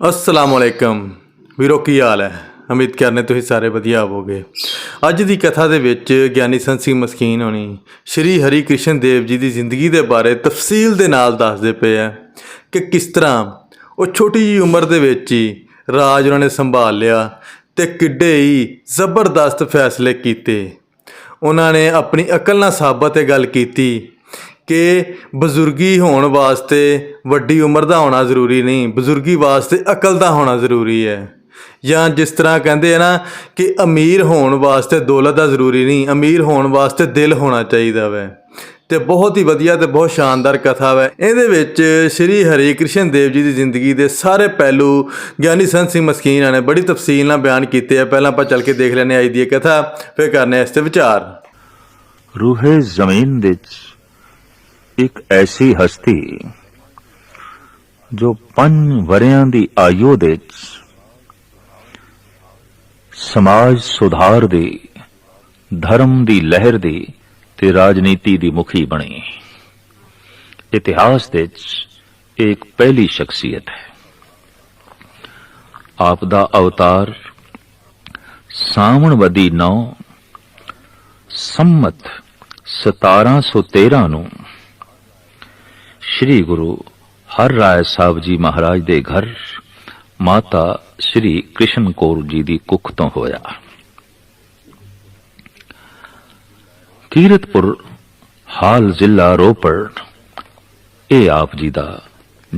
ਅਸਲਾਮ ਵਾਲੇਕਮ ਵੀਰੋ, ਕੀ ਹਾਲ ਹੈ? ਉਮੀਦ ਕਰਨੇ ਤੁਸੀਂ ਸਾਰੇ ਵਧੀਆ ਹੋਵੋਗੇ। ਅੱਜ ਦੀ ਕਥਾ ਦੇ ਵਿੱਚ ਗਿਆਨੀ ਸੰਤ ਸਿੰਘ ਮਸਕੀਨ ਹੋਣੀ ਸ਼੍ਰੀ ਹਰੀ ਕ੍ਰਿਸ਼ਨ ਦੇਵ ਜੀ ਦੀ ਜ਼ਿੰਦਗੀ ਦੇ ਬਾਰੇ ਤਫਸੀਲ ਦੇ ਨਾਲ ਦੱਸਦੇ ਪਏ ਆ ਕਿ ਕਿਸ ਤਰ੍ਹਾਂ ਉਹ ਛੋਟੀ ਜੀ ਉਮਰ ਦੇ ਵਿੱਚ ਹੀ ਰਾਜ ਉਹਨਾਂ ਨੇ ਸੰਭਾਲ ਲਿਆ ਤੇ ਕਿੱਡੇ ਹੀ ਜ਼ਬਰਦਸਤ ਫੈਸਲੇ ਕੀਤੇ। ਉਹਨਾਂ ਨੇ ਆਪਣੀ ਅਕਲ ਨਾਲ ਸਾਬਤ ਇਹ ਗੱਲ ਕੀਤੀ ਕਿ ਬਜ਼ੁਰਗੀ ਹੋਣ ਵਾਸਤੇ ਵੱਡੀ ਉਮਰ ਦਾ ਹੋਣਾ ਜ਼ਰੂਰੀ ਨਹੀਂ, ਬਜ਼ੁਰਗੀ ਵਾਸਤੇ ਅਕਲ ਦਾ ਹੋਣਾ ਜ਼ਰੂਰੀ ਹੈ। ਜਾਂ ਜਿਸ ਤਰ੍ਹਾਂ ਕਹਿੰਦੇ ਆ ਨਾ ਕਿ ਅਮੀਰ ਹੋਣ ਵਾਸਤੇ ਦੌਲਤ ਦਾ ਜ਼ਰੂਰੀ ਨਹੀਂ, ਅਮੀਰ ਹੋਣ ਵਾਸਤੇ ਦਿਲ ਹੋਣਾ ਚਾਹੀਦਾ ਵੈ। ਤੇ ਬਹੁਤ ਹੀ ਵਧੀਆ ਤੇ ਬਹੁਤ ਸ਼ਾਨਦਾਰ ਕਥਾ ਹੈ ਇਹਦੇ ਵਿੱਚ ਸ਼੍ਰੀ ਹਰੀ ਕ੍ਰਿਸ਼ਨ ਦੇਵ ਜੀ ਦੀ ਜ਼ਿੰਦਗੀ ਦੇ ਸਾਰੇ ਪਹਿਲੂ ਗਿਆਨੀ ਸੰਤ ਸਿੰਘ ਮਸਕੀਨ ਨੇ ਬੜੀ ਤਫਸੀਲ ਨਾਲ ਬਿਆਨ ਕੀਤੇ ਆ। ਪਹਿਲਾਂ ਆਪਾਂ ਚੱਲ ਕੇ ਦੇਖ ਲੈਨੇ ਆਈ ਦੀ ਇਹ ਕਥਾ, ਫਿਰ ਕਰਨੇ ਇਸ ਤੇ ਵਿਚਾਰ। ਰੂਹੇ ਜ਼ਮੀਨ ਵਿੱਚ ਇੱਕ ਐਸੀ ਹਸਤੀ ਜੋ ਪੰਜ ਵਰਿਆਂ ਦੀ ਆਯੂ ਦੇ ਵਿੱਚ ਸਮਾਜ ਸੁਧਾਰ ਦੀ, ਧਰਮ ਦੀ ਲਹਿਰ ਦੀ ਤੇ ਰਾਜਨੀਤੀ ਦੀ ਮੁਖੀ ਬਣੀ। ਇਤਿਹਾਸ ਦੇ ਵਿੱਚ ਇਹ ਇੱਕ ਪਹਿਲੀ ਸ਼ਖਸੀਅਤ ਹੈ। ਆਪ ਦਾ ਅਵਤਾਰ ਸਾਵਣਵਦੀ ਨੌ ਸੰਮਤ 1713 ਨੂੰ ਸ੍ਰੀ ਗੁਰੂ ਹਰ ਰਾਏ ਸਾਹਿਬ ਜੀ ਮਹਾਰਾਜ ਦੇ ਘਰ ਮਾਤਾ ਸ੍ਰੀ ਕ੍ਰਿਸ਼ਨ ਕੌਰ ਜੀ ਦੀ ਕੁੱਖ ਤੋਂ ਹੋਇਆ। ਕੀਰਤਪੁਰ ਹਾਲ ਜ਼ਿਲ੍ਹਾ ਰੋਪੜ, ਇਹ ਆਪ ਜੀ ਦਾ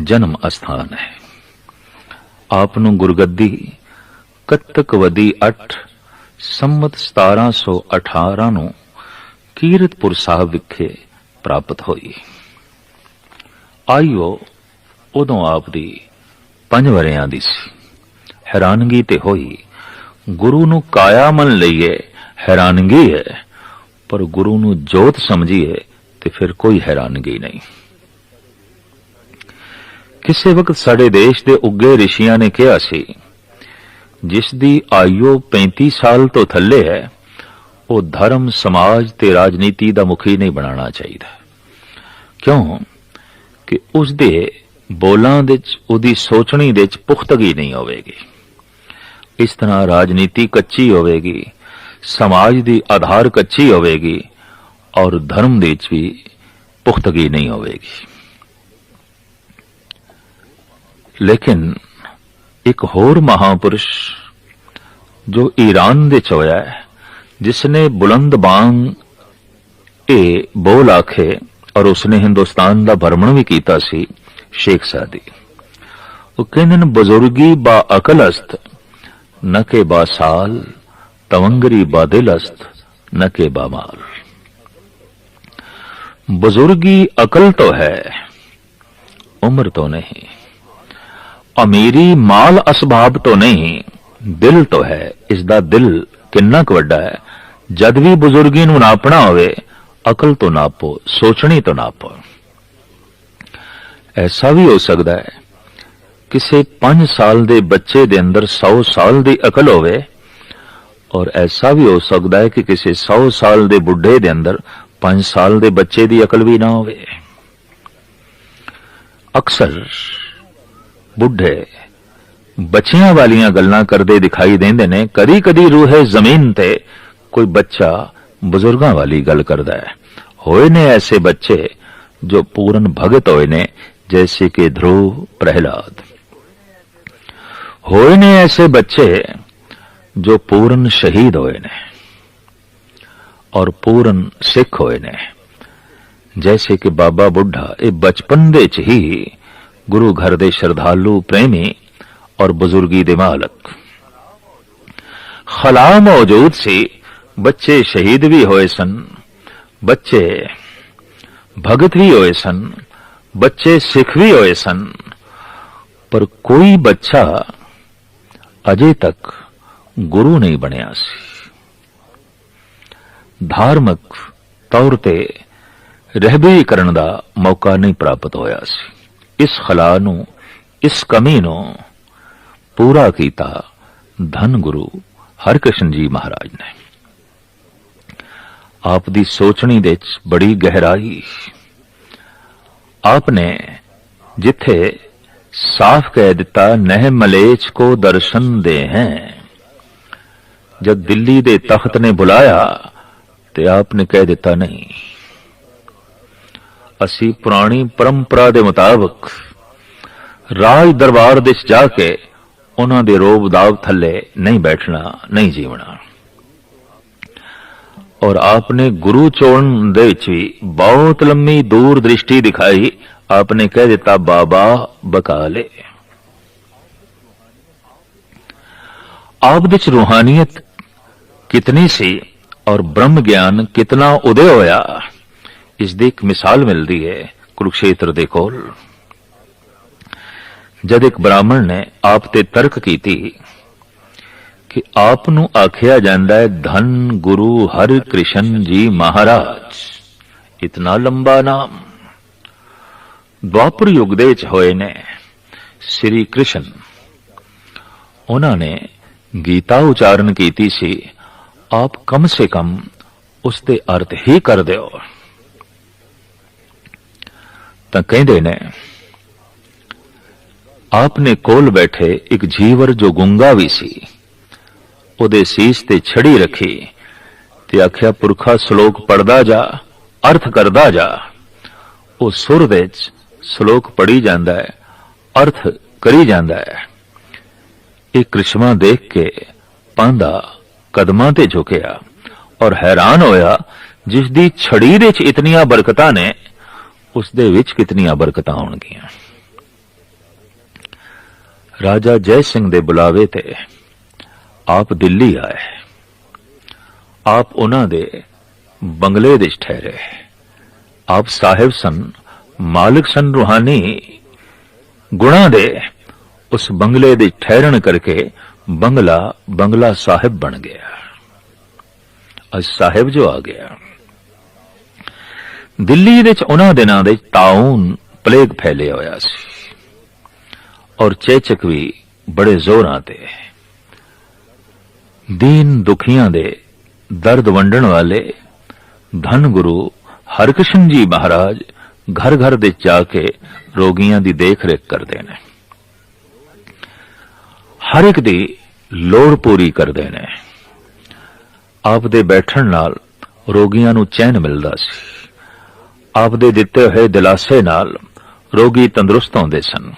ਜਨਮ ਅਸਥਾਨ ਹੈ। ਆਪ ਨੂੰ ਗੁਰਗੱਦੀ ਕੱਤਕਵਦੀ 8 ਸੰਮਤ 1718 ਨੂੰ ਕੀਰਤਪੁਰ ਸਾਹਿਬ ਵਿਖੇ ਪ੍ਰਾਪਤ ਹੋਈ। ਆਇਓ ਉਦੋਂ ਆਪ ਦੀ ਪੰਜ ਵਰਿਆਂ ਦੀ ਸੀ। ਹੈਰਾਨਗੀ ਤੇ ਹੋਈ, ਗੁਰੂ ਨੂੰ ਕਾਇਆ ਮੰਨ ਲਈਏ, ਹੈਰਾਨਗੀ ਹੈ, ਪਰ ਗੁਰੂ ਨੂੰ ਜੋਤ ਸਮਝੀਏ ਤੇ ਫਿਰ ਕੋਈ ਹੈਰਾਨਗੀ ਨਹੀਂ। ਕਿਸੇ ਵਕਤ ਸਾਡੇ ਦੇਸ਼ ਦੇ ਉੱਗੇ ਰਿਸ਼ੀਆਂ ਨੇ ਕਿਹਾ ਸੀ, ਜਿਸ ਦੀ ਆਯੂ 35 ਸਾਲ ਤੋਂ ਥੱਲੇ ਹੈ, ਉਹ ਧਰਮ, ਸਮਾਜ ਤੇ ਰਾਜਨੀਤੀ ਦਾ ਮੁਖੀ ਨਹੀਂ ਬਣਾਉਣਾ ਚਾਹੀਦਾ। ਕਿਉਂ? ਕਿ ਉਸ ਦੇ ਬੋਲਾਂ ਦੇ ਵਿੱਚ, ਉਹਦੀ ਸੋਚਣੀ ਦੇ ਵਿੱਚ ਪੁਖਤਗੀ ਨਹੀਂ ਹੋਵੇਗੀ। ਇਸ ਤਰ੍ਹਾਂ ਰਾਜਨੀਤੀ ਕੱਚੀ ਹੋਵੇਗੀ, ਸਮਾਜ ਦੀ ਆਧਾਰ ਕੱਚੀ ਹੋਵੇਗੀ ਔਰ ਧਰਮ ਦੇ ਵਿੱਚ ਵੀ ਪੁਖਤਗੀ ਨਹੀਂ ਹੋਵੇਗੀ। ਲੇਕਿਨ ਇੱਕ ਹੋਰ ਮਹਾਪੁਰਸ਼ ਜੋ ਈਰਾਨ ਦੇ ਚ ਹੋਇਆ ਹੈ ਜਿਸ ਨੇ ਬੁਲੰਦ ਬਾਂਗ ਇਹ ਬੋਲ ਆਖੇ ਔਰ ਉਸਨੇ ਹਿੰਦੁਸਤਾਨ ਦਾ ਭਰਮਣ ਵੀ ਕੀਤਾ ਸੀ, ਸ਼ੇਖ ਸਾਦੀ। ਉਹ ਕਹਿੰਦੇ ਨੇ, ਬਜ਼ੁਰਗੀ ਬਾ ਅਕਲ ਅਸਤ, ਨਾ ਕੇ ਬਾ ਸਾਲ, ਤਵੰਗਰੀ ਬਾ ਦਿਲ ਅਸਤ, ਨਾ ਕੇ ਬਾ ਮਾਲ। ਬਜ਼ੁਰਗੀ ਅਕਲ ਤੋਂ ਹੈ, ਉਮਰ ਤੋਂ ਨਹੀਂ, ਅਮੀਰੀ ਮਾਲ ਅਸਬਾਬ ਤੋਂ ਨਹੀਂ, ਦਿਲ ਤੋਂ ਹੈ। ਇਸ ਦਿਲ ਕਿੰਨਾ ਕੁ ਵੱਡਾ ਹੈ। ਜਦ ਵੀ ਬਜ਼ੁਰਗੀ ਨੂੰ ਨਾਪਣਾ ਹੋਵੇ ਅਕਲ ਤੋਂ ਨਾਪੋ ਸੋਚਣੀ ਤੋਂ ਨਾਪੋ ਐਸਾ ਵੀ ਹੋ ਸਕਦਾ ਹੈ, ਕਿਸੇ 5 ਸਾਲ ਦੇ ਬੱਚੇ ਦੇ ਅੰਦਰ 100 ਸਾਲ ਦੀ ਅਕਲ ਹੋਵੇ ਔਰ ਐਸਾ ਵੀ ਹੋ ਸਕਦਾ ਹੈ ਕਿ ਕਿਸੇ 100 ਸਾਲ ਦੇ ਬੁੱਢੇ ਦੇ ਅੰਦਰ 5 ਸਾਲ ਦੇ ਬੱਚੇ ਦੀ ਅਕਲ ਵੀ ਨਾ ਹੋਵੇ। ਅਕਸਰ ਬੁੱਢੇ ਬੱਚਿਆਂ ਵਾਲੀਆਂ ਗੱਲਾਂ ਕਰਦੇ ਦਿਖਾਈ ਦਿੰਦੇ ਨੇ ਕਦੀ ਕਦੀ ਰੂਹੇ ਜ਼ਮੀਨ ਤੇ ਕੋਈ ਬੱਚਾ ਬਜ਼ੁਰਗਾਂ ਵਾਲੀ ਗੱਲ ਕਰਦਾ ਹੈ। ਹੋਏ ਨੇ ਐਸੇ ਬੱਚੇ ਜੋ ਪੂਰਨ ਭਗਤ ਹੋਏ ਨੇ, ਜੈਸੇ ਕਿ ਧਰੁਵ ਪ੍ਰਹਿਲਾਦ। ਹੋਏ ਨੇ ਐਸੇ ਬੱਚੇ ਜੋ ਪੂਰਨ ਸ਼ਹੀਦ ਹੋਏ ਨੇ ਔਰ ਪੂਰਨ ਸਿੱਖ ਹੋਏ ਨੇ। ਜੈਸੇ ਕਿ ਬਾਬਾ ਬੁੱਢਾ, ਇਹ ਬਚਪਨ ਦੇ ਚ ਹੀ ਗੁਰੂ ਘਰ ਦੇ ਸ਼ਰਧਾਲੂ, ਪ੍ਰੇਮੀ ਔਰ ਬਜ਼ੁਰਗੀ ਦੇ ਮਾਲਕ। ਖਲਾ ਮੌਜੂਦ ਸੀ ਬੱਚੇ ਸ਼ਹੀਦ ਵੀ ਹੋਏ ਸਨ, ਬੱਚੇ ਭਗਤ ਵੀ ਹੋਏ ਸਨ, ਬੱਚੇ ਸਿੱਖ ਵੀ ਹੋਏ ਸਨ, ਪਰ ਕੋਈ ਬੱਚਾ ਅਜੇ ਤੱਕ ਗੁਰੂ ਨਹੀਂ ਬਣਿਆ ਸੀ। ਧਾਰਮਿਕ ਤੌਰ ਤੇ ਰਹਿਬਰੀ ਕਰਨ ਦਾ ਮੌਕਾ ਨਹੀਂ ਪ੍ਰਾਪਤ ਹੋਇਆ ਸੀ। ਇਸ ਖਲਾ ਨੂੰ, ਇਸ ਕਮੀ ਨੂੰ ਪੂਰਾ ਕੀਤਾ ਧੰਨ ਗੁਰੂ ਹਰਕ੍ਰਿਸ਼ਨ ਜੀ ਮਹਾਰਾਜ ਨੇ। ਆਪ ਦੀ ਸੋਚਣੀ ਦੇ ਵਿੱਚ ਬੜੀ ਗਹਿਰਾਈ। ਆਪ ਨੇ ਜਿੱਥੇ ਸਾਫ਼ ਕਹਿ ਦਿੱਤਾ, ਨਹਿ ਮਲੇਚ ਕੋ ਦਰਸ਼ਨ ਦੇ ਹੈ। ਜਦ ਦਿੱਲੀ ਦੇ ਤਖਤ ਨੇ ਬੁਲਾਇਆ, ਤੇ ਆਪ ਨੇ ਕਹਿ ਦਿੱਤਾ ਨਹੀਂ। ਅਸੀਂ ਪੁਰਾਣੀ ਪਰੰਪਰਾ ਦੇ ਮੁਤਾਬਕ ਰਾਜ ਦਰਬਾਰ ਦੇ 'ਚ ਜਾ ਕੇ ਉਹਨਾਂ ਦੇ ਰੋਬ ਦਾਵ ਥੱਲੇ ਨਹੀਂ ਬੈਠਣਾ, ਨਹੀਂ ਜੀਵਣਾ। ਔਰ ਆਪਨੇ ਗੁਰੂ ਚੋਣ ਦੇ ਵਿੱਚ ਵੀ ਬਹੁਤ ਲੰਮੀ ਦੂਰ ਦ੍ਰਿਸ਼ਟੀ ਦਿਖਾਈ, ਆਪਨੇ ਕਹਿ ਦਿੱਤਾ, ਬਾਬਾ ਬਕਾਲੇ। ਆਪ ਵਿੱਚ ਰੂਹਾਨੀਅਤ ਕਿਤਨੀ ਸੀ ਔਰ ਬ੍ਰਹਮ ਗਿਆਨ ਕਿਤਨਾ ਉਦੇ ਹੋਇਆ, ਇਸ ਦੀ ਇੱਕ ਮਿਸਾਲ ਮਿਲਦੀ ਹੈ ਕੁਰੂਕਸ਼ੇਤਰ ਦੇ ਕੋਲ। ਜਦ ਇੱਕ ਬ੍ਰਾਹਮਣ ਨੇ ਆਪ ਤੇ ਤਰਕ ਕੀਤੀ ਕਿ ਆਪ ਨੂੰ ਆਖਿਆ ਜਾਂਦਾ ਹੈ, ਧਨ ਗੁਰੂ ਹਰ ਕ੍ਰਿਸ਼ਨ ਜੀ ਮਹਾਰਾਜ। ਇਤਨਾ ਲੰਬਾ ਨਾਮ। ਦੁਆਪਰ ਯੁੱਗ ਦੇ ਵਿੱਚ ਹੋਏ ਨੇ ਸ੍ਰੀ ਕ੍ਰਿਸ਼ਨ। ਉਹਨਾਂ ਨੇ ਗੀਤਾ ਉਚਾਰਨ ਕੀਤੀ ਸੀ, ਆਪ ਕਮ ਸੇ ਕਮ ਉਸ ਦੇ ਅਰਥ ਹੀ ਕਰ ਦਿਓ। ਤਾਂ ਕਹਿੰਦੇ ਨੇ ਆਪ ਨੇ ਕੋਲ ਬੈਠੇ ਇੱਕ ਜੀਵਰ ਜੋ ਗੁੰਗਾ ਵੀ ਸੀ। ਉਹਦੇ ਸੀਸ ਤੇ ਛੜੀ ਰੱਖੀ ਤੇ ਆਖਿਆ, ਪੁਰਖਾ ਸ਼ਲੋਕ ਪੜਦਾ ਜਾ, ਅਰਥ ਕਰਦਾ ਜਾ। ਉਹ ਸੁਰ ਦੇ ਵਿੱਚ ਸ਼ਲੋਕ ਪੜੀ ਜਾਂਦਾ ਹੈ, ਅਰਥ ਕਰੀ ਜਾਂਦਾ ਹੈ। ਇਹ ਕ੍ਰਿਸ਼ਮਾ ਦੇਖ ਕੇ ਪਾਂਦਾ ਕਦਮਾਂ ਤੇ ਝੁਕਿਆ ਔਰ ਹੈਰਾਨ ਹੋਇਆ, ਜਿਸ ਦੀ ਛੜੀ ਦੇ ਚ ਇਤਨੀਆਂ ਬਰਕਤਾਂ ਨੇ, ਉਸ ਦੇ ਵਿੱਚ ਕਿਤਨੀਆਂ ਬਰਕਤਾਂ ਹੋਣਗੀਆਂ। ਰਾਜਾ ਜੈ ਸਿੰਘ ਦੇ ਬੁਲਾਵੇ ਤੇ ਆਪ ਦਿੱਲੀ ਆਏ। ਆਪ ਉਹਨਾਂ ਦੇ ਬੰਗਲੇ ਦੇ ਠਹਿਰੇ। ਆਪ ਸਾਹਿਬ ਸਨ, ਮਾਲਕ ਸਨ ਰੂਹਾਨੀ। ਗੁਣਾ ਦੇ ਉਸ ਬੰਗਲੇ ਦੇ ਠਹਿਰਣ ਕਰਕੇ ਬੰਗਲਾ ਬੰਗਲਾ ਸਾਹਿਬ ਬਣ ਗਿਆ। ਅੱਜ ਸਾਹਿਬ ਜੋ ਆ ਗਿਆ। ਦਿੱਲੀ ਦੇ ਵਿੱਚ ਉਹਨਾਂ ਦਿਨਾਂ ਦੇ ਤਾਉਨ ਪਲੇਗ ਫੈਲਿਆ ਹੋਇਆ ਸੀ। ਔਰ ਚੇਚਕ ਵੀ ਬੜੇ ਜ਼ੋਰਾਂ ਤੇ ਦੀਨ ਦੁਖੀਆਂ ਦੇ ਦਰਦ ਵੰਡਣ ਵਾਲੇ ਧੰਨ ਗੁਰੂ ਹਰਕ੍ਰਿਸ਼ਨ ਜੀ ਮਹਾਰਾਜ ਘਰ ਘਰ ਦੇ ਜਾ ਕੇ ਰੋਗੀਆਂ ਦੀ ਦੇਖ ਰੇਖ ਕਰਦੇ ਨੇ। ਹਰ ਇੱਕ ਦੀ ਲੋੜ ਪੂਰੀ ਕਰਦੇ ਨੇ। ਆਪ ਦੇ ਬੈਠਣ ਨਾਲ ਰੋਗੀਆਂ ਨੂੰ ਚੈਨ ਮਿਲਦਾ ਸੀ। ਆਪ ਦੇ ਦਿੱਤੇ ਹੋਏ ਦਿਲਾਸੇ ਨਾਲ ਰੋਗੀ ਤੰਦਰੁਸਤ ਹੁੰਦੇ ਸਨ।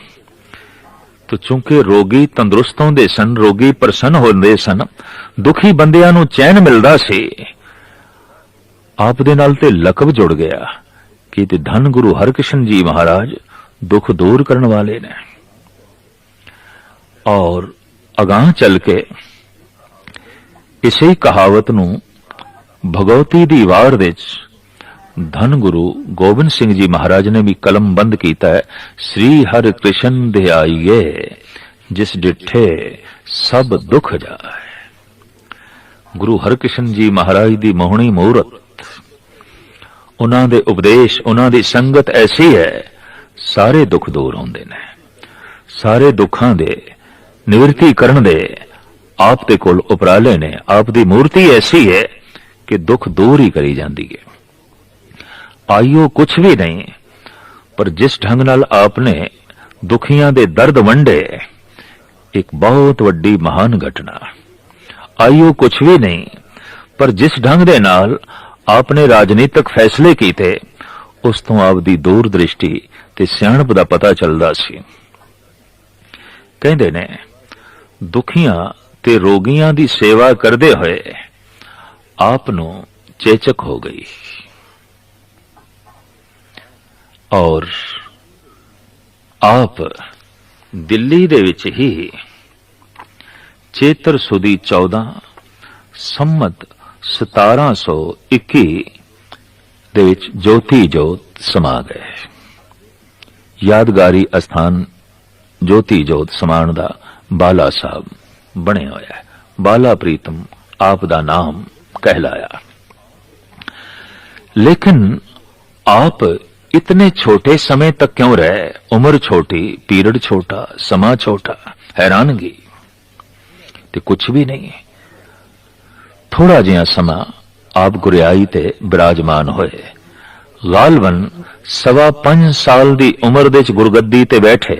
ਤੋ ਚੂੰਕਿ ਰੋਗੀ ਤੰਦਰੁਸਤ ਹੁੰਦੇ ਸਨ, ਰੋਗੀ ਪ੍ਰਸੰਨ ਹੁੰਦੇ ਸਨ, ਦੁਖੀ ਬੰਦਿਆਂ ਨੂੰ ਚੈਨ ਮਿਲਦਾ ਸੀ। ਆਪ ਦੇ ਨਾਲ ਤੇ ਲਕਬ ਜੁੜ ਗਿਆ। ਕਿ ਤੇ ਧੰਨ ਗੁਰੂ ਹਰਕ੍ਰਿਸ਼ਨ ਜੀ ਮਹਾਰਾਜ ਦੁੱਖ ਦੂਰ ਕਰਨ ਵਾਲੇ ਨੇ। ਔਰ ਅਗਾਹ ਚੱਲ ਕੇ ਇਸੇ ਕਹਾਵਤ ਨੂੰ ਭਗਵਤੀ ਦੀ ਵਾਰ ਵਿੱਚ ਧੰਨ ਗੁਰੂ ਗੋਬਿੰਦ ਸਿੰਘ ਜੀ ਮਹਾਰਾਜ ਨੇ ਵੀ ਕਲਮ ਬੰਦ ਕੀਤਾ ਹੈ, ਸ੍ਰੀ ਹਰਿ ਕ੍ਰਿਸ਼ਨ ਦੇ ਆਈਏ, ਜਿਸ ਡਿਠੇ ਸਭ ਦੁੱਖ ਜਾਏ। ਗੁਰੂ ਹਰਕ੍ਰਿਸ਼ਨ ਜੀ ਮਹਾਰਾਜ ਦੀ ਮੋਹਣੀ ਮੂਰਤ, ਉਹਨਾਂ ਦੇ ਉਪਦੇਸ਼, ਉਹਨਾਂ ਦੀ ਸੰਗਤ ਐਸੀ ਹੈ, ਸਾਰੇ ਦੁੱਖ ਦੂਰ ਹੁੰਦੇ ਨੇ। ਸਾਰੇ ਦੁੱਖਾਂ ਦੇ ਨਿਵਰਤੀ ਕਰਨ ਦੇ ਆਪ ਦੇ ਕੋਲ ਉਪਰਾਲੇ ਨੇ, ਆਪ ਦੀ ਮੂਰਤੀ ਐਸੀ ਹੈ ਕਿ ਦੁੱਖ ਦੂਰ ਹੀ ਕਰੀ ਜਾਂਦੀ ਹੈ। ਆਈਓ ਕੁਛ ਵੀ ਨਹੀਂ, ਪਰ ਜਿਸ ਢੰਗ ਨਾਲ ਆਪ ਨੇ ਦੁਖੀਆਂ ਦੇ ਦਰਦ ਵੰਡੇ, ਇੱਕ ਬਹੁਤ ਵੱਡੀ ਮਹਾਨ ਘਟਨਾ। ਆਈਓ ਕੁਝ ਵੀ ਨਹੀਂ, ਪਰ ਜਿਸ ਢੰਗ ਦੇ ਨਾਲ ਆਪ ਨੇ ਰਾਜਨੀਤਿਕ ਫੈਸਲੇ ਕੀਤੇ, ਉਸ ਤੋਂ ਆਪ ਦੀ ਦੂਰ ਦ੍ਰਿਸ਼ਟੀ ਤੇ ਸਿਆਣਪ ਦਾ ਪਤਾ ਚੱਲਦਾ ਸੀ। ਕਹਿੰਦੇ ਨੇ, ਦੁਖੀਆਂ ਤੇ ਰੋਗੀਆਂ ਦੀ ਸੇਵਾ ਕਰਦੇ ਹੋਏ ਆਪ ਨੂੰ ਚੇਚਕ ਹੋ ਗਈ। ਔਰ ਆਪ ਦਿੱਲੀ ਦੇ ਵਿੱਚ ਹੀ ਚੇਤਰ ਸੁਦੀ 14 ਸੰਮਤ 1721 ਦੇ ਵਿੱਚ ਜੋਤੀ ਜੋਤ ਸਮਾ ਗਏ। ਯਾਦਗਾਰੀ ਅਸਥਾਨ ਜੋਤੀ ਜੋਤ ਸਮਾਨ ਦਾ ਬਾਲਾ ਸਾਹਿਬ ਬਣਿਆ ਹੋਇਆ ਹੈ। ਬਾਲਾ ਪ੍ਰੀਤਮ ਆਪ ਦਾ ਨਾਮ ਕਹਿਲਾਇਆ। ਲੇਕਿਨ ਆਪ इतने छोटे समय तक क्यों रहे उम्र छोटी पीरियड छोटा समा छोटा हैरानगी ਤੇ ਕੁਝ ਵੀ ਨਹੀਂ ਥੋੜਾ ਜਿਹਾ ਸਮਾਂ ਆਪ ਗੁਰਿਆਈ ਤੇ ਬਿਰਾਜਮਾਨ ਹੋਏ ਗਾਲਬਨ ਸਵਾ 5 ਸਾਲ ਦੀ ਉਮਰ ਦੇ ਚ ਗੁਰਗੱਦੀ ਤੇ ਬੈਠੇ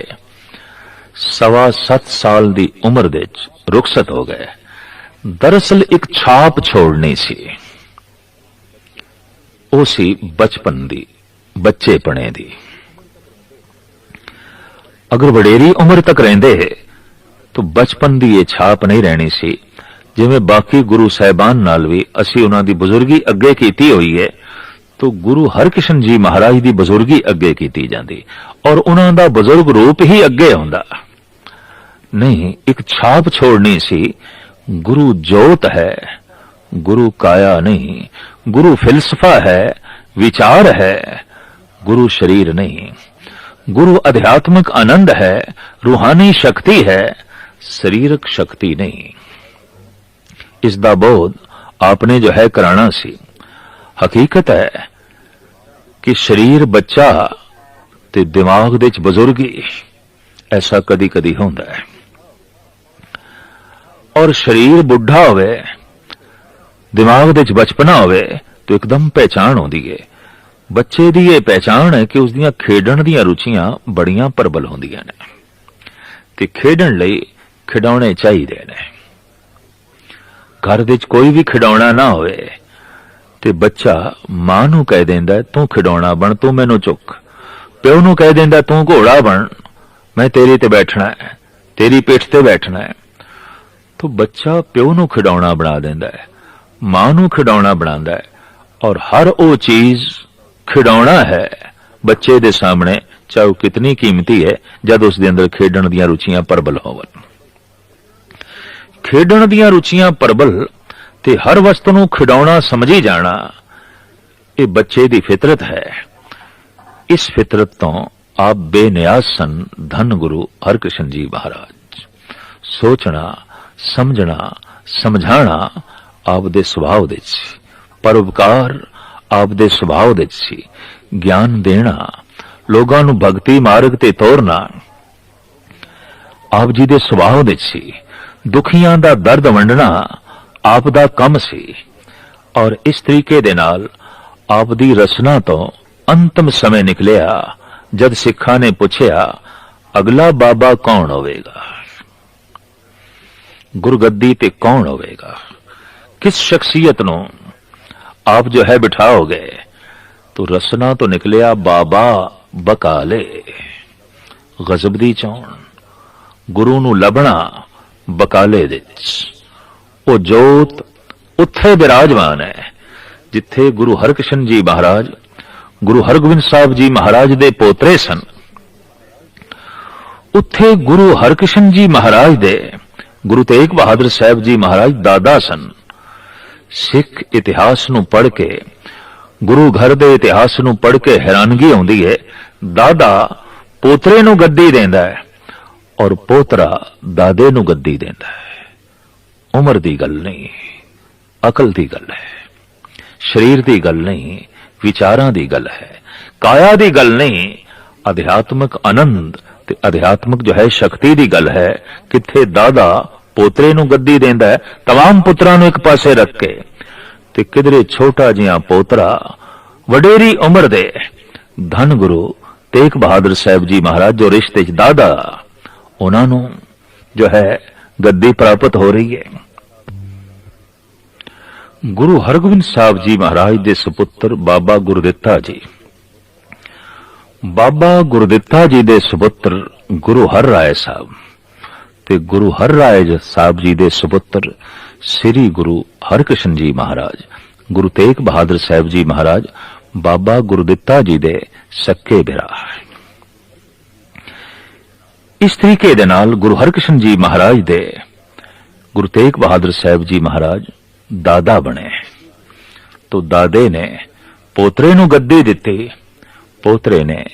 ਸਵਾ ਸੱਤ ਸਾਲ ਦੀ ਉਮਰ ਦੇ ਵਿੱਚ ਰੁਖਸਤ ਹੋ ਗਏ ਦਰਅਸਲ ਇੱਕ ਛਾਪ ਛੋੜਨੀ ਸੀ ਉਹ ਸੀ ਬਚਪਨ ਦੀ ਬੱਚੇਪਣੇ ਦੀ। ਅਗਰ ਵਡੇਰੀ ਉਮਰ ਤੱਕ ਰਹਿੰਦੇ ਤਾਂ ਬਚਪਨ ਦੀ ਇਹ ਛਾਪ ਨਹੀਂ ਰਹਿਣੀ ਸੀ। ਜਿਵੇਂ ਬਾਕੀ ਗੁਰੂ ਸਾਹਿਬਾਨ ਨਾਲ ਵੀ ਅਸੀਂ ਉਹਨਾਂ ਦੀ ਬਜ਼ੁਰਗੀ ਅੱਗੇ ਕੀਤੀ ਹੋਈ ਹੈ, ਤਾਂ ਗੁਰੂ ਹਰਕ੍ਰਿਸ਼ਨ ਜੀ ਮਹਾਰਾਜ ਦੀ ਬਜ਼ੁਰਗੀ ਅੱਗੇ ਕੀਤੀ ਜਾਂਦੀ। ਔਰ ਉਹਨਾਂ ਦਾ ਬਜ਼ੁਰਗ ਰੂਪ ਹੀ ਅੱਗੇ ਹੁੰਦਾ। ਨਹੀਂ, ਇੱਕ ਛਾਪ ਛੋੜਨੀ ਸੀ, ਗੁਰੂ ਜੋਤ ਹੈ, ਗੁਰੂ ਕਾਇਆ ਨਹੀਂ, ਗੁਰੂ ਫਿਲਸਫਾ ਹੈ, ਵਿਚਾਰ ਹੈ ਗੁਰੂ ਸ਼ਰੀਰ ਨਹੀਂ। ਗੁਰੂ ਅਧਿਆਤਮਿਕ ਆਨੰਦ ਹੈ, ਰੂਹਾਨੀ ਸ਼ਕਤੀ ਹੈ, ਸਰੀਰਕ ਸ਼ਕਤੀ ਨਹੀਂ। ਇਸ ਦਾ ਬੋਧ ਆਪਨੇ ਜੋ ਹੈ ਕਰਾਣਾ ਸੀ। ਹਕੀਕਤ ਹੈ ਕਿ ਸਰੀਰ ਬੱਚਾ ਤੇ ਦਿਮਾਗ ਦੇ ਵਿੱਚ ਬਜ਼ੁਰਗੀ ਐਸਾ ਕਦੀ ਕਦੀ ਹੁੰਦਾ ਹੈ। ਔਰ ਸਰੀਰ ਬੁੱਢਾ ਹੋਵੇ, ਦਿਮਾਗ ਦੇ ਵਿੱਚ ਬਚਪਨਾ ਹੋਵੇ, ਤਾਂ ਇੱਕਦਮ ਪਹਿਚਾਣ ਆਉਂਦੀ ਹੈ। ਬੱਚੇ ਦੀ ਇਹ ਪਹਿਚਾਣ ਹੈ ਕਿ ਉਸ ਦੀਆਂ ਖੇਡਣ ਦੀਆਂ ਰੁਚੀਆਂ ਬੜੀਆਂ ਪ੍ਰਬਲ ਹੁੰਦੀਆਂ ਨੇ ਤੇ ਖੇਡਣ ਲਈ ਖਿਡੌਣੇ ਚਾਹੀਦੇ ਨੇ। ਘਰ ਵਿੱਚ ਕੋਈ ਵੀ ਖਿਡੌਣਾ ਨਾ ਹੋਵੇ ਤੇ ਬੱਚਾ ਮਾਂ ਨੂੰ ਕਹਿ ਦਿੰਦਾ, ਤੂੰ ਖਿਡੌਣਾ ਬਣ, ਤੂੰ ਮੈਨੂੰ ਚੁੱਕ। ਪਿਓ ਨੂੰ ਕਹਿ ਦਿੰਦਾ, ਤੂੰ ਘੋੜਾ ਬਣ, ਮੈਂ ਤੇਰੇ ਤੇ ਬੈਠਣਾ ਹੈ, ਤੇਰੀ ਪਿੱਠ ਤੇ ਬੈਠਣਾ ਹੈ। ਤੋ ਬੱਚਾ ਪਿਓ ਨੂੰ ਖਿਡੌਣਾ ਬਣਾ ਦਿੰਦਾ ਹੈ, ਮਾਂ ਨੂੰ ਖਿਡੌਣਾ ਬਣਾਉਂਦਾ ਹੈ ਔਰ ਹਰ ਉਹ ਚੀਜ਼ ਖਿਡੌਣਾ ਹੈ। ਬੱਚੇ ਦੇ ਸਾਹਮਣੇ ਚਾਹੇ ਉਹ ਕਿਤਨੀ ਕੀਮਤੀ ਹੈ, ਜਦ ਉਸ ਦੇ ਅੰਦਰ ਖੇਡਣ ਦੀਆਂ ਰੁਚੀਆਂ ਪ੍ਰਬਲ ਹੋਵਨ ਖੇਡਣ ਦੀਆਂ ਰੁਚੀਆਂ ਪ੍ਰਬਲ ਤੇ ਹਰ ਵਸਤ ਨੂੰ ਖਿਡੌਣਾ ਸਮਝੀ ਜਾਣਾ, ਇਹ ਬੱਚੇ ਦੀ ਫਿਤਰਤ ਹੈ। ਇਸ ਫਿਤਰਤ ਤੋਂ ਆਪ ਬੇਨਿਆਜ਼ ਸਨ ਧੰਨ ਗੁਰੂ ਹਰਕ੍ਰਿਸ਼ਨ ਜੀ ਮਹਾਰਾਜ। ਸੋਚਣਾ, ਸਮਝਣਾ ਸਮਝਾਣਾ ਆਪ ਦੇ ਸੁਭਾਅ ਵਿੱਚ ਸੀ ਪਰਉਪਕਾਰ ਆਪ ਦੇ ਸੁਭਾਅ ਦੇ ਸੀ। ਗਿਆਨ ਦੇਣਾ, ਲੋਕਾਂ ਨੂੰ ਭਗਤੀ ਮਾਰਗ ਤੇ ਤੋਰਨਾ, ਆਪ ਜੀ ਦੇ ਸੁਭਾਅ ਵਿੱਚ ਸੀ। ਦੁਖੀਆਂ ਦਾ ਦਰਦ ਵੰਡਣਾ ਆਪ ਦਾ ਕੰਮ ਸੀ। ਔਰ ਇਸ ਤਰੀਕੇ ਦੇ ਨਾਲ ਆਪ ਦੀ ਰਚਨਾ ਤੋਂ ਅੰਤਮ ਸਮੇਂ ਨਿਕਲਿਆ, ਜਦ ਸਿੱਖਾਂ ਨੇ ਪੁੱਛਿਆ, ਅਗਲਾ ਬਾਬਾ ਕੌਣ ਹੋਵੇਗਾ? ਗੁਰਗੱਦੀ ਤੇ ਕੌਣ ਹੋਵੇਗਾ? ਕਿਸ ਸ਼ਖਸੀਅਤ ਨੂੰ ਆਪ ਜੋ ਹੈ ਬਿਠਾਓਗੇ तो ਰਸਨਾ ਤੋਂ ਨਿਕਲਿਆ ਬਾਬਾ ਬਕਾਲੇ। ਗਜ਼ਬ ਦੀ ਚੌਣ, ਗੁਰੂ ਨੂੰ ਲੱਭਣਾ ਬਕਾਲੇ ਦੇ ਵਿੱਚ। ਉਹ ਜੋਤ ਉੱਥੇ ਬਿਰਾਜਮਾਨ ਹੈ, ਜਿੱਥੇ ਗੁਰੂ ਹਰਕ੍ਰਿਸ਼ਨ ਜੀ ਮਹਾਰਾਜ, ਗੁਰੂ ਹਰਗੋਬਿੰਦ ਸਾਹਿਬ ਜੀ ਮਹਾਰਾਜ ਦੇ ਪੋਤਰੇ ਸਨ। ਉੱਥੇ ਗੁਰੂ ਹਰਕ੍ਰਿਸ਼ਨ ਜੀ ਮਹਾਰਾਜ ਦੇ, ਗੁਰੂ ਤੇਗ ਬਹਾਦਰ ਸਾਹਿਬ ਜੀ ਮਹਾਰਾਜ ਦਾਦਾ ਸਨ। ਸਿੱਖ ਇਤਿਹਾਸ ਨੂੰ ਪੜ੍ਹ ਕੇ, ਗੁਰੂ ਘਰ ਦੇ ਇਤਿਹਾਸ ਨੂੰ ਪੜ੍ਹ ਕੇ ਹੈਰਾਨਗੀ ਆਉਂਦੀ ਹੈ ਦਾਦਾ ਪੋਤਰੇ ਨੂੰ ਗੱਦੀ ਦਿੰਦਾ ਹੈ ਔਰ ਪੋਤਰਾ ਦਾਦੇ ਨੂੰ ਗੱਦੀ ਦਿੰਦਾ ਹੈ ਉਮਰ ਦੀ ਗੱਲ ਨਹੀਂ, ਅਕਲ ਦੀ ਗੱਲ ਹੈ, ਸਰੀਰ ਦੀ ਗੱਲ ਨਹੀਂ, ਵਿਚਾਰਾਂ ਦੀ ਗੱਲ ਹੈ, ਕਾਇਆ ਦੀ ਗੱਲ ਨਹੀਂ, ਅਧਿਆਤਮਕ ਆਨੰਦ ਤੇ ਅਧਿਆਤਮਕ ਜੋ ਹੈ, ਸ਼ਕਤੀ ਦੀ ਗੱਲ ਹੈ, ਕਿੱਥੇ ਦਾਦਾ ਪੋਤਰੇ ਨੂੰ ਗੱਦੀ ਦਿੰਦਾ ਹੈ तमाम ਪੁੱਤਰਾਂ ਨੂੰ ਇੱਕ ਪਾਸੇ ਰੱਖ ਕੇ ਤੇ ਕਿਧਰੇ ਛੋਟਾ ਜਿਹਾ ਪੋਤਰਾ ਵਡੇਰੀ ਉਮਰ ਦੇ ਧੰਨ ਗੁਰੂ ਤੇਗ ਬਹਾਦਰ ਸਾਹਿਬ ਜੀ ਮਹਾਰਾਜ ਜੋ ਰਿਸ਼ਤੇ ਚ ਦਾਦਾ ਉਹਨਾਂ ਨੂੰ ਜੋ ਹੈ ਗੱਦੀ ਪ੍ਰਾਪਤ ਹੋ ਰਹੀ ਹੈ ਗੁਰੂ ਹਰਗੋਬਿੰਦ ਸਾਹਿਬ ਜੀ ਮਹਾਰਾਜ ਦੇ ਸੁਪੁੱਤਰ ਬਾਬਾ ਗੁਰਦਿੱਤਾ ਜੀ ਬਾਬਾ ਗੁਰਦਿੱਤਾ ਜੀ ਦੇ ਸੁਪੁੱਤਰ ਗੁਰੂ ਹਰ ਰਾਏ ਸਾਹਿਬ ਤੇ ਗੁਰੂ ਹਰ ਰਾਏ ਸਾਹਿਬ ਜੀ ਦੇ ਸੁਪੁੱਤਰ ਸ੍ਰੀ ਗੁਰੂ ਹਰਕ੍ਰਿਸ਼ਨ ਜੀ ਮਹਾਰਾਜ, ਗੁਰੂ ਤੇਗ ਬਹਾਦਰ ਸਾਹਿਬ ਜੀ ਮਹਾਰਾਜ, ਬਾਬਾ ਗੁਰਦਿੱਤਾ ਜੀ ਦੇ ਸੱਕੇ ਭਰਾ ਇਸ ਤਰੀਕੇ ਦੇ ਨਾਲ ਗੁਰੂ ਹਰਕ੍ਰਿਸ਼ਨ ਜੀ ਮਹਾਰਾਜ ਦੇ ਗੁਰੂ ਤੇਗ ਬਹਾਦਰ ਸਾਹਿਬ ਜੀ ਮਹਾਰਾਜ ਦਾਦਾ ਬਣੇ। ਤੋ ਦਾਦੇ ਨੇ ਪੋਤਰੇ ਨੂੰ ਗੱਦੀ ਦਿੱਤੀ। ਪੋਤਰੇ ਨੇ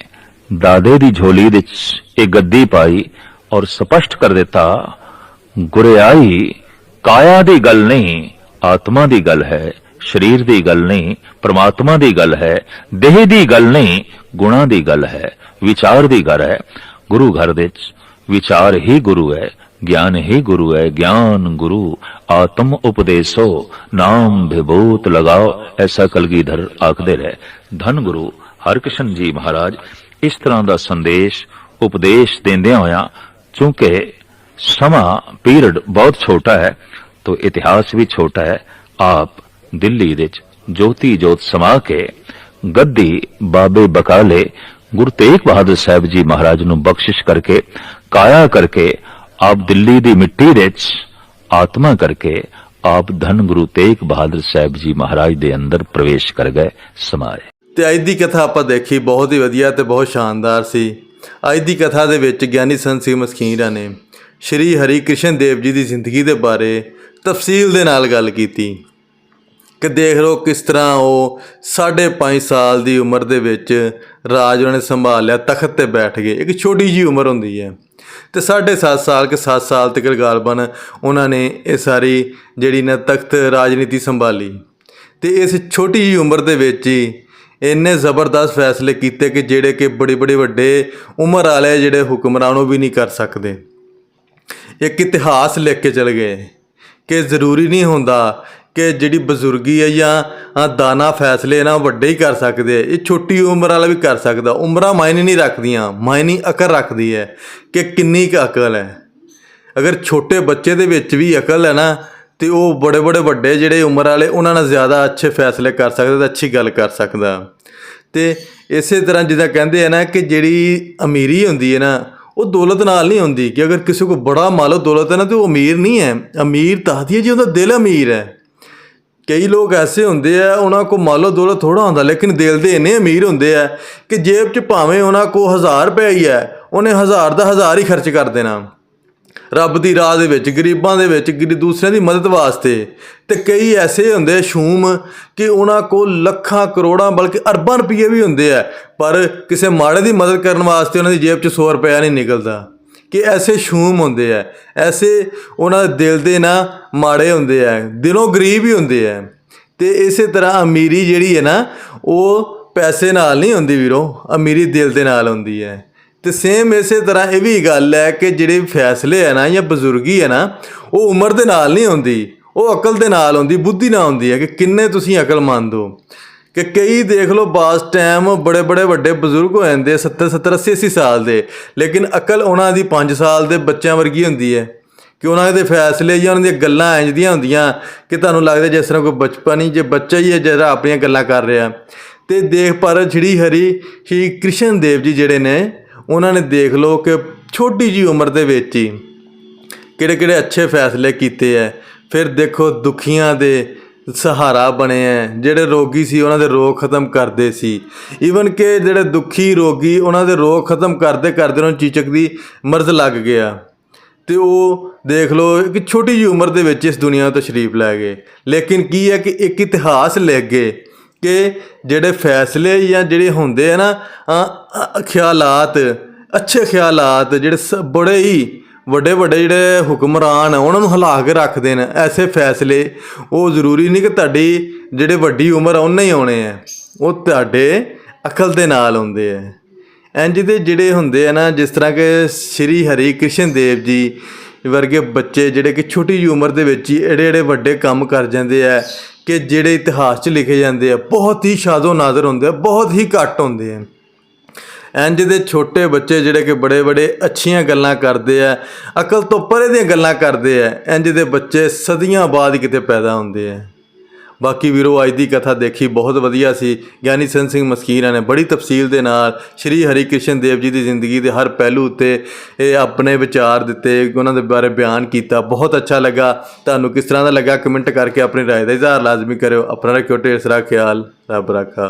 ਦਾਦੇ ਦੀ ਝੋਲੀ ਵਿੱਚ ਇਹ ਗੱਦੀ ਪਾਈ। ਔਰ ਸਪਸ਼ਟ ਕਰ ਦਿੱਤਾ, ਗੁਰਿਆਈ ਕਾਇਆ ਦੀ ਗੱਲ ਨਹੀਂ, ਆਤਮਾ ਦੀ ਗੱਲ ਹੈ, ਸਰੀਰ ਦੀ ਗੱਲ ਨਹੀਂ, ਪ੍ਰਮਾਤਮਾ ਦੀ ਗੱਲ ਹੈ, ਦੇਹ ਦੀ ਗੱਲ ਨਹੀਂ, ਗੁਣਾ ਦੀ ਗੱਲ ਹੈ, ਵਿਚਾਰ ਦੀ ਗੱਲ ਹੈ। ਗੁਰੂ ਘਰ ਵਿੱਚ ਵਿਚਾਰ ਹੀ ਗੁਰੂ ਹੈ, ਗਿਆਨ ਹੀ ਗੁਰੂ ਹੈ, ਗਿਆਨ ਗੁਰੂ, ਆਤਮ ਉਪਦੇਸੋ, ਨਾਮ ਵਿਭੂਤ ਲਗਾਓ, ਐਸਾ ਕਲਗੀਧਰ ਆਖਦੇ ਰਹੇ। ਧੰਨ ਗੁਰੂ ਹਰਕ੍ਰਿਸ਼ਨ ਜੀ ਮਹਾਰਾਜ, ਇਸ ਤਰ੍ਹਾਂ ਦਾ ਸੰਦੇਸ਼, ਉਪਦੇਸ਼ ਦਿੰਦਿਆਂ ਹੋਇਆਂ चूंकि समा पीरियड बहुत छोटा है तो इतिहास भी छोटा है आप दिल्ली ਵਿੱਚ ਜੋਤੀ ਜੋਤ ਸਮਾ ਕੇ ਗੱਦੀ ਬਾਬੇ ਬਕਾਲੇ ਗੁਰੂ ਤੇਗ ਬਹਾਦਰ ਸਾਹਿਬ ਜੀ ਮਹਾਰਾਜ ਨੂੰ ਬਖਸ਼ਿਸ਼ ਕਰਕੇ ਕਾਇਆ ਕਰਕੇ ਆਪ ਦਿੱਲੀ ਦੀ ਮਿੱਟੀ ਵਿੱਚ ਆਤਮਾ ਕਰਕੇ ਆਪ ਧੰਨ ਗੁਰੂ ਤੇਗ ਬਹਾਦਰ ਸਾਹਿਬ ਜੀ ਮਹਾਰਾਜ ਦੇ ਅੰਦਰ ਪ੍ਰਵੇਸ਼ ਕਰ ਗਏ ਸਮਾਏ ਤੇ ਅੱਜ ਦੀ ਕਥਾ ਆਪਾਂ ਦੇਖੀ ਬਹੁਤ ਹੀ ਵਧੀਆ ਤੇ ਬਹੁਤ ਸ਼ਾਨਦਾਰ ਸੀ ਅੱਜ ਦੀ ਕਥਾ ਦੇ ਵਿੱਚ ਗਿਆਨੀ ਸੰਤ ਸਿੰਘ ਮਸਕੀਰਾ ਨੇ ਸ਼੍ਰੀ ਹਰੀ ਕ੍ਰਿਸ਼ਨ ਦੇਵ ਜੀ ਦੀ ਜ਼ਿੰਦਗੀ ਦੇ ਬਾਰੇ ਤਫਸੀਲ ਦੇ ਨਾਲ ਗੱਲ ਕੀਤੀ ਕਿ ਦੇਖ ਲਓ ਕਿਸ ਤਰ੍ਹਾਂ ਉਹ 5.5 ਸਾਲ ਦੀ ਉਮਰ ਦੇ ਵਿੱਚ ਰਾਜ ਉਹਨਾਂ ਨੇ ਸੰਭਾਲ ਲਿਆ, ਤਖਤ ਤੇ ਬੈਠ ਗਏ। ਇੱਕ ਛੋਟੀ ਜੀ ਉਮਰ ਹੁੰਦੀ ਹੈ। ਤੇ 7.5 ਸਾਲ ਕਿ 7 ਸਾਲ ਤੱਕ ਗਾਲਬਨ ਉਹਨਾਂ ਨੇ ਇਹ ਸਾਰੀ ਜਿਹੜੀ ਨਾ ਤਖਤ ਰਾਜਨੀਤੀ ਸੰਭਾਲੀ। ਤੇ ਇਸ ਛੋਟੀ ਜੀ ਉਮਰ ਦੇ ਵਿੱਚ ਹੀ ਇੰਨੇ ਜ਼ਬਰਦਸਤ ਫੈਸਲੇ ਕੀਤੇ ਕਿ ਜਿਹੜੇ ਕਿ ਬੜੇ ਬੜੇ ਵੱਡੇ ਉਮਰ ਵਾਲੇ ਜਿਹੜੇ ਹੁਕਮਰਾਨ ਉਹ ਵੀ ਨਹੀਂ ਕਰ ਸਕਦੇ। ਇੱਕ ਇਤਿਹਾਸ ਲਿਖ ਕੇ ਚਲੇ ਗਏ ਕਿ ਜ਼ਰੂਰੀ ਨਹੀਂ ਹੁੰਦਾ ਕਿ ਜਿਹੜੀ ਬਜ਼ੁਰਗੀ ਹੈ ਜਾਂ ਦਾਨਾ ਫੈਸਲੇ ਨਾ ਵੱਡੇ ਹੀ ਕਰ ਸਕਦੇ। ਇਹ ਛੋਟੀ ਉਮਰ ਵਾਲਾ ਵੀ ਕਰ ਸਕਦਾ। ਉਮਰਾਂ ਮਾਇਨੇ ਨਹੀਂ ਰੱਖਦੀਆਂ। ਮਾਇਨੇ ਅਕਲ ਰੱਖਦੀ ਹੈ ਕਿ ਕਿੰਨੀ ਕੁ ਅਕਲ ਹੈ। ਅਗਰ ਛੋਟੇ ਬੱਚੇ ਦੇ ਵਿੱਚ ਵੀ ਅਕਲ ਹੈ ਨਾ ਤੇ ਉਹ ਬੜੇ ਬੜੇ ਵੱਡੇ ਜਿਹੜੇ ਉਮਰ ਵਾਲੇ, ਉਹਨਾਂ ਨਾਲ ਜ਼ਿਆਦਾ ਅੱਛੇ ਫੈਸਲੇ ਕਰ ਸਕਦਾ ਤੇ ਅੱਛੀ ਗੱਲ ਕਰ ਸਕਦਾ। ਤੇ ਇਸੇ ਤਰ੍ਹਾਂ ਜਿੱਦਾਂ ਕਹਿੰਦੇ ਆ ਨਾ ਕਿ ਜਿਹੜੀ ਅਮੀਰੀ ਹੁੰਦੀ ਹੈ ਨਾ, ਉਹ ਦੌਲਤ ਨਾਲ ਨਹੀਂ ਹੁੰਦੀ, ਕਿ ਅਗਰ ਕਿਸੇ ਕੋ ਬੜਾ ਮਾਲੋ ਦੌਲਤ ਹੈ ਨਾ, ਤੇ ਉਹ ਅਮੀਰ ਨਹੀਂ ਹੈ। ਅਮੀਰ ਤਾਂ ਹੈ ਜੀ, ਉਹਦਾ ਦਿਲ ਅਮੀਰ ਹੈ। ਕਈ ਲੋਕ ਐਸੇ ਹੁੰਦੇ ਆ, ਉਹਨਾਂ ਕੋ ਮਾਲੋ ਦੌਲਤ ਥੋੜਾ ਹੁੰਦਾ, ਲੇਕਿਨ ਦਿਲ ਦੇ ਇੰਨੇ ਅਮੀਰ ਹੁੰਦੇ ਆ ਕਿ ਜੇਬ 'ਚ ਭਾਵੇਂ ਉਹਨਾਂ ਕੋ 1000 ਰੁਪਏ ਹੀ ਹੈ, ਉਹਨੇ ਹਜ਼ਾਰ ਦਾ ਹਜ਼ਾਰ ਹੀ ਖਰਚ ਕਰ ਦੇਣਾ। ਰੱਬ ਦੀ ਰਾਹ ਦੇ ਵਿੱਚ, ਗਰੀਬਾਂ ਦੇ ਵਿੱਚ, ਗਰੀ, ਦੂਸਰਿਆਂ ਦੀ ਮਦਦ ਵਾਸਤੇ। ਤੇ ਕਈ ਐਸੇ ਹੁੰਦੇ ਆ ਸ਼ੂਮ ਕਿ ਉਹਨਾਂ ਕੋਲ ਲੱਖਾਂ, ਕਰੋੜਾਂ ਬਲਕਿ ਅਰਬਾਂ ਰੁਪਏ ਵੀ ਹੁੰਦੇ ਆ, ਪਰ ਕਿਸੇ ਮਾੜੇ ਦੀ ਮਦਦ ਕਰਨ ਵਾਸਤੇ ਉਹਨਾਂ ਦੀ ਜੇਬ 'ਚ 100 ਰੁਪਇਆ ਨਹੀਂ ਨਿਕਲਦਾ। ਕਿ ਐਸੇ ਸ਼ੂਮ ਹੁੰਦੇ ਆ, ਐਸੇ ਉਹਨਾਂ ਦੇ ਦਿਲ ਦੇ ਨਾ ਮਾੜੇ ਹੁੰਦੇ ਆ, ਦਿਲੋਂ ਗਰੀਬ ਹੀ ਹੁੰਦੇ ਆ। ਤੇ ਇਸੇ ਤਰ੍ਹਾਂ ਅਮੀਰੀ ਜਿਹੜੀ ਹੈ ਨਾ, ਉਹ ਪੈਸੇ ਨਾਲ ਨਹੀਂ ਹੁੰਦੀ ਵੀਰੋ, ਅਮੀਰੀ ਦਿਲ ਦੇ ਨਾਲ ਹੁੰਦੀ ਹੈ। ਤੇ ਸੇਮ ਇਸੇ ਤਰ੍ਹਾਂ ਇਹ ਵੀ ਗੱਲ ਹੈ ਕਿ ਜਿਹੜੇ ਫੈਸਲੇ ਹੈ ਨਾ ਜਾਂ ਬਜ਼ੁਰਗੀ ਹੈ ਨਾ, ਉਹ ਉਮਰ ਦੇ ਨਾਲ ਨਹੀਂ ਹੁੰਦੀ ਉਹ ਅਕਲ ਦੇ ਨਾਲ ਹੁੰਦੀ ਬੁੱਧੀ ਨਾਲ ਹੁੰਦੀ ਹੈ ਕਿ ਕਿੰਨੇ ਤੁਸੀਂ ਅਕਲ ਮੰਨਦੇ ਹੋ। ਕਿ ਕਈ ਦੇਖ ਲਓ ਬਾਸ ਟਾਈਮ ਬੜੇ ਬੜੇ ਵੱਡੇ ਬਜ਼ੁਰਗ ਹੋ ਜਾਂਦੇ 70 70 80 80 ਸਾਲ ਦੇ, ਲੇਕਿਨ ਅਕਲ ਉਹਨਾਂ ਦੀ 5 ਸਾਲ ਦੇ ਬੱਚਿਆਂ ਵਰਗੀ ਹੁੰਦੀ ਹੈ। ਕਿ ਉਹਨਾਂ ਦੇ ਫੈਸਲੇ ਜਾਂ ਉਹਨਾਂ ਦੀਆਂ ਗੱਲਾਂ ਇੰਜ ਦੀਆਂ ਹੁੰਦੀਆਂ ਕਿ ਤੁਹਾਨੂੰ ਲੱਗਦਾ ਜਿਸ ਤਰ੍ਹਾਂ ਕੋਈ ਬਚਪਨ ਹੀ, ਜੇ ਬੱਚਾ ਹੀ ਹੈ ਜਿਹੜਾ ਆਪਣੀਆਂ ਗੱਲਾਂ ਕਰ ਰਿਹਾ। ਤੇ ਦੇਖ ਪਰ ਜਿਹੜੀ ਹਰੀ, ਸ਼੍ਰੀ ਕ੍ਰਿਸ਼ਨ ਦੇਵ ਜੀ ਜਿਹੜੇ ਨੇ ਉਹਨਾਂ ਨੇ ਦੇਖ ਲਓ ਕਿ ਛੋਟੀ ਜੀ ਉਮਰ ਦੇ ਵਿੱਚ ਹੀ ਕਿਹੜੇ ਕਿਹੜੇ ਅੱਛੇ ਫੈਸਲੇ ਕੀਤੇ ਐ। ਫਿਰ ਦੇਖੋ ਦੁਖੀਆਂ ਦੇ ਸਹਾਰਾ ਬਣੇ ਐ, ਜਿਹੜੇ ਰੋਗੀ ਸੀ ਉਹਨਾਂ ਦੇ ਰੋਗ ਖਤਮ ਕਰਦੇ ਸੀ। ਈਵਨ ਕਿ ਜਿਹੜੇ ਦੁਖੀ ਰੋਗੀ ਉਹਨਾਂ ਦੇ ਰੋਗ ਖਤਮ ਕਰਦੇ ਕਰਦੇ ਉਹਨਾਂ ਨੂੰ ਚੀਚਕ ਦੀ ਮਰਜ਼ ਲੱਗ ਗਿਆ। ਤੇ ਉਹ ਦੇਖ ਲਓ ਕਿ ਛੋਟੀ ਜਿਹੀ ਉਮਰ ਦੇ ਵਿੱਚ ਇਸ ਦੁਨੀਆ ਤੋਂ ਸ਼ਰੀਫ ਲੈ ਗਏ। ਲੇਕਿਨ ਕੀ ਹੈ ਕਿ ਇੱਕ ਇਤਿਹਾਸ ਲੈ ਗਏ। ਕਿ ਜਿਹੜੇ ਫੈਸਲੇ ਜਾਂ ਜਿਹੜੇ ਹੁੰਦੇ ਆ ਨਾ ਖਿਆਲਾਤ, ਅੱਛੇ ਖਿਆਲਾਤ, ਜਿਹੜੇ ਸ- ਬੜੇ ਹੀ ਵੱਡੇ ਵੱਡੇ ਜਿਹੜੇ ਹੁਕਮਰਾਨ ਆ, ਉਹਨਾਂ ਨੂੰ ਹਿਲਾ ਕੇ ਰੱਖਦੇ ਨੇ, ਐਸੇ ਫੈਸਲੇ। ਉਹ ਜ਼ਰੂਰੀ ਨਹੀਂ ਕਿ ਤੁਹਾਡੀ ਜਿਹੜੇ ਵੱਡੀ ਉਮਰ ਆ, ਉਹਨੇ ਹੀ ਆਉਣੇ ਆ। ਉਹ ਤੁਹਾਡੇ ਅਕਲ ਦੇ ਨਾਲ ਹੁੰਦੇ ਆ। ਇੰਜ ਦੇ ਜਿਹੜੇ ਹੁੰਦੇ ਆ ਨਾ, ਜਿਸ ਤਰ੍ਹਾਂ ਕਿ ਸ਼੍ਰੀ ਹਰੀ ਕ੍ਰਿਸ਼ਨ ਦੇਵ ਜੀ ਵਰਗੇ ਬੱਚੇ ਜਿਹੜੇ ਕਿ ਛੋਟੀ ਜਿਹੀ ਉਮਰ ਦੇ ਵਿੱਚ ਹੀ ਏਡੇ ਏਡੇ ਵੱਡੇ ਕੰਮ ਕਰ ਜਾਂਦੇ ਆ ਕਿ ਜਿਹੜੇ ਇਤਿਹਾਸ 'ਚ ਲਿਖੇ ਜਾਂਦੇ ਆ, ਬਹੁਤ ਹੀ ਸ਼ਾਦੋ ਨਾਜ਼ਰ ਹੁੰਦੇ ਆ, ਬਹੁਤ ਹੀ ਘੱਟ ਹੁੰਦੇ ਆ। ਇੰਜ ਦੇ ਛੋਟੇ ਬੱਚੇ ਜਿਹੜੇ ਕਿ ਬੜੇ ਬੜੇ ਅੱਛੀਆਂ ਗੱਲਾਂ ਕਰਦੇ ਆ, ਅਕਲ ਤੋਂ ਪਰੇ ਦੀਆਂ ਗੱਲਾਂ ਕਰਦੇ ਆ ਇੰਜ ਦੇ ਬੱਚੇ ਸਦੀਆਂ ਬਾਅਦ ਕਿਤੇ ਪੈਦਾ ਹੁੰਦੇ ਆ। ਬਾਕੀ ਵੀਰੋ ਅੱਜ ਦੀ ਕਥਾ ਦੇਖੀ ਬਹੁਤ ਵਧੀਆ ਸੀ ਗਿਆਨੀ ਸੰਤ ਸਿੰਘ ਮਸਕੀਰਾਂ ਨੇ ਬੜੀ ਤਫਸੀਲ ਦੇ ਨਾਲ ਸ਼੍ਰੀ ਹਰੀ ਕ੍ਰਿਸ਼ਨ ਦੇਵ ਜੀ ਦੀ ਜ਼ਿੰਦਗੀ ਦੇ ਹਰ ਪਹਿਲੂ ਉੱਤੇ ਇਹ ਆਪਣੇ ਵਿਚਾਰ ਦਿੱਤੇ ਉਹਨਾਂ ਦੇ ਬਾਰੇ ਬਿਆਨ ਕੀਤਾ ਬਹੁਤ ਅੱਛਾ ਲੱਗਾ ਤੁਹਾਨੂੰ ਕਿਸ ਤਰ੍ਹਾਂ ਦਾ ਲੱਗਾ ਕਮੈਂਟ ਕਰਕੇ ਆਪਣੀ رائے ਦਾ ਇਜ਼ਹਾਰ ਲਾਜ਼ਮੀ ਕਰਿਓ ਆਪਣਾ ਰੱਖਿਓ ਢੇਰ ਸਾਰਾ ਖਿਆਲ ਰੱਬ ਰੱਖਾ